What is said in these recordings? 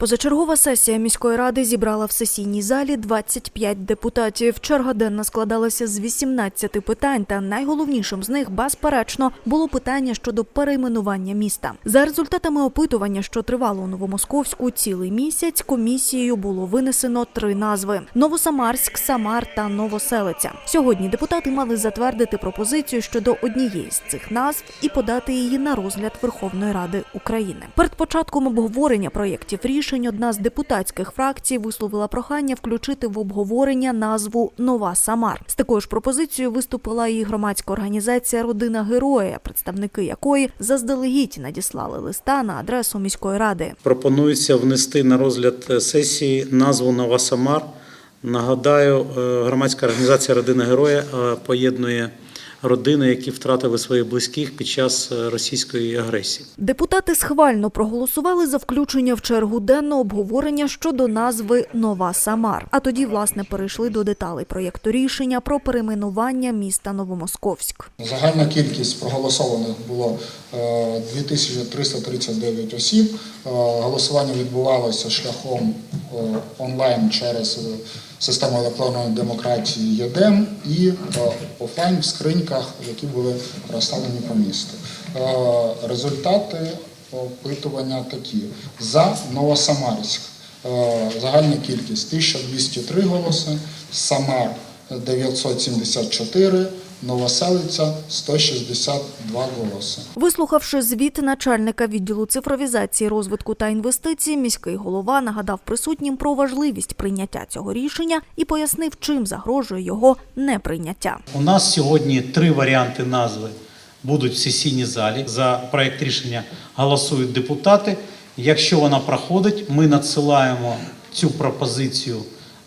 Позачергова сесія міської ради зібрала в сесійній залі 25 депутатів. Черга денна складалася з 18 питань, та найголовнішим з них, безперечно, було питання щодо перейменування міста. За результатами опитування, що тривало у Новомосковську цілий місяць, комісією було винесено три назви: Новосамарськ, Самар та Новоселиця. Сьогодні депутати мали затвердити пропозицію щодо однієї з цих назв і подати її на розгляд Верховної Ради України. Перед початком обговорення проєктів рішень одна з депутатських фракцій висловила прохання включити в обговорення назву Нова Самар. З такою ж пропозицією виступила і громадська організація Родина героя, представники якої заздалегідь надіслали листа на адресу міської ради. Пропонується внести на розгляд е, сесії назву Нова Самар. Нагадаю, е, громадська організація Родина Героя е, поєднує родини, які втратили своїх близьких під час е, російської агресії. Депутати схвально проголосували за включення в чергу денного обговорення щодо назви Нова Самар. А тоді, власне, перейшли до деталей проєкту рішення про перейменування міста Новомосковськ. Загальна кількість проголосованих було е, 2339 осіб. Е, Голосування відбувалося шляхом е, онлайн через е, систему електронної демократії ЄДЕМ і е, офлайн в скриньках, які були розставлені по місту. Е, Результати опитування такі: за Новосамарськ. Е, Загальна кількість 1203 голоси, Самар 974, Новоселиця 162 голоси. Вислухавши звіт начальника відділу цифровізації, розвитку та інвестицій, міський голова нагадав присутнім про важливість прийняття цього рішення і пояснив, чим загрожує його неприйняття. У нас сьогодні три варіанти назви будуть в сесійній залі. За проект рішення голосують депутати. Якщо вона проходить, ми надсилаємо цю пропозицію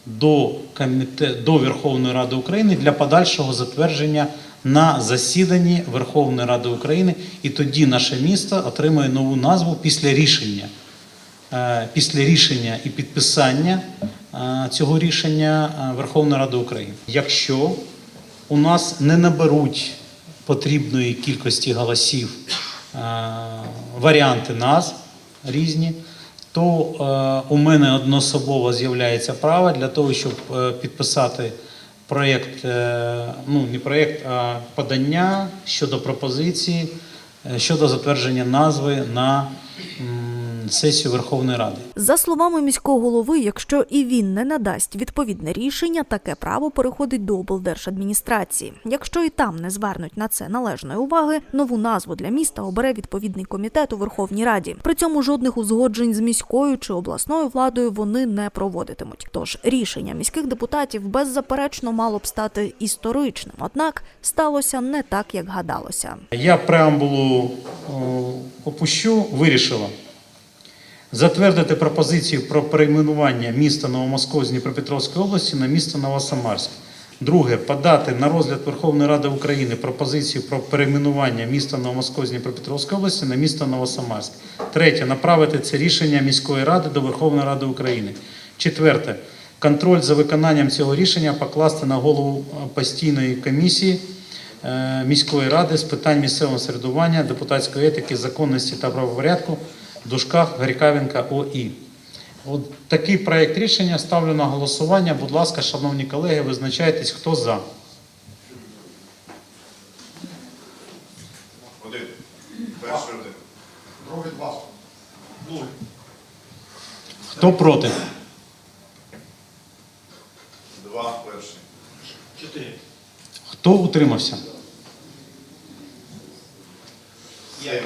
до комітету до Верховної Ради України для подальшого затвердження на засіданні Верховної Ради України, і тоді наше місто отримає нову назву після рішення. Е, Після рішення і підписання е, цього рішення е, Верховної Ради України. Якщо у нас не наберуть потрібної кількості голосів варіанти назв різні, то е, у мене одноособово з'являється право для того, щоб е, підписати проєкт, е, ну не проєкт, а подання щодо пропозиції, щодо затвердження назви на сесію Верховної Ради. За словами міського голови, якщо і він не надасть відповідне рішення, таке право переходить до облдержадміністрації. Якщо і там не звернуть на це належної уваги, нову назву для міста обере відповідний комітет у Верховній Раді. При цьому жодних узгоджень з міською чи обласною владою вони не проводитимуть. Тож рішення міських депутатів беззаперечно мало б стати історичним, однак сталося не так, як гадалося. Я преамбулу опущу, вирішила затвердити пропозицію про перейменування міста Новомосковськ Дніпропетровської області на місто Новосамарськ. Друге, подати на розгляд Верховної Ради України пропозицію про перейменування міста Новомосковськ Дніпропетровської області на місто Новосамарськ. Третє, направити це рішення міської ради до Верховної Ради України. Четверте, контроль за виконанням цього рішення покласти на голову постійної комісії е, міської ради з питань місцевого середування, депутатської етики, законності та правопорядку дужках Гарікавенка ОІ. От такий проект рішення ставлю на голосування. Будь ласка, шановні колеги, визначайтесь, хто за. Один. Перший один. Другий два. Нуль. Хто проти? Два. Перший. Чотири. Хто утримався? Перший.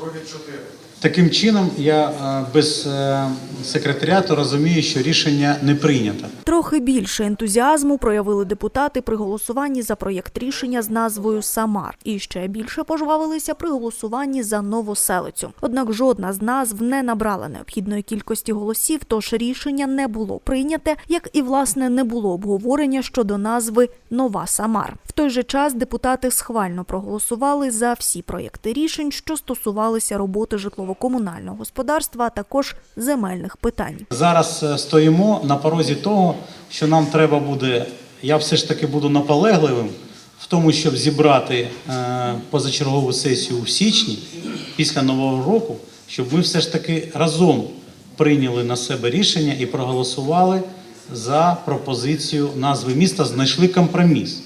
Другий чотири. Таким чином, я е, без е, секретаріату розумію, що рішення не прийнято. Трохи більше ентузіазму проявили депутати при голосуванні за проєкт рішення з назвою Самар, і ще більше пожвавилися при голосуванні за Новоселицю. Однак жодна з назв не набрала необхідної кількості голосів, тож рішення не було прийняте, як і власне не було обговорення щодо назви Нова Самар. В той же час депутати схвально проголосували за всі проєкти рішень, що стосувалися роботи житлово-комунального господарства, а також земельних питань. Зараз е, стоїмо на порозі того, що нам треба буде. Я все ж таки буду наполегливим в тому, щоб зібрати е, позачергову сесію в січні після нового року, щоб ми все ж таки разом прийняли на себе рішення і проголосували за пропозицію назви міста, знайшли компроміс.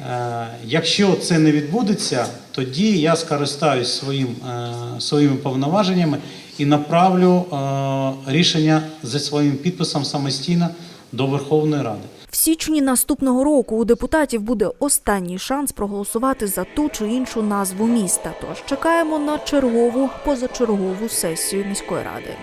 Е, Якщо це не відбудеться, тоді я скористаюсь своїм, е, своїми повноваженнями і направлю е, рішення за своїм підписом самостійно до Верховної Ради. В січні наступного року у депутатів буде останній шанс проголосувати за ту чи іншу назву міста. Тож чекаємо на чергову позачергову сесію міської ради.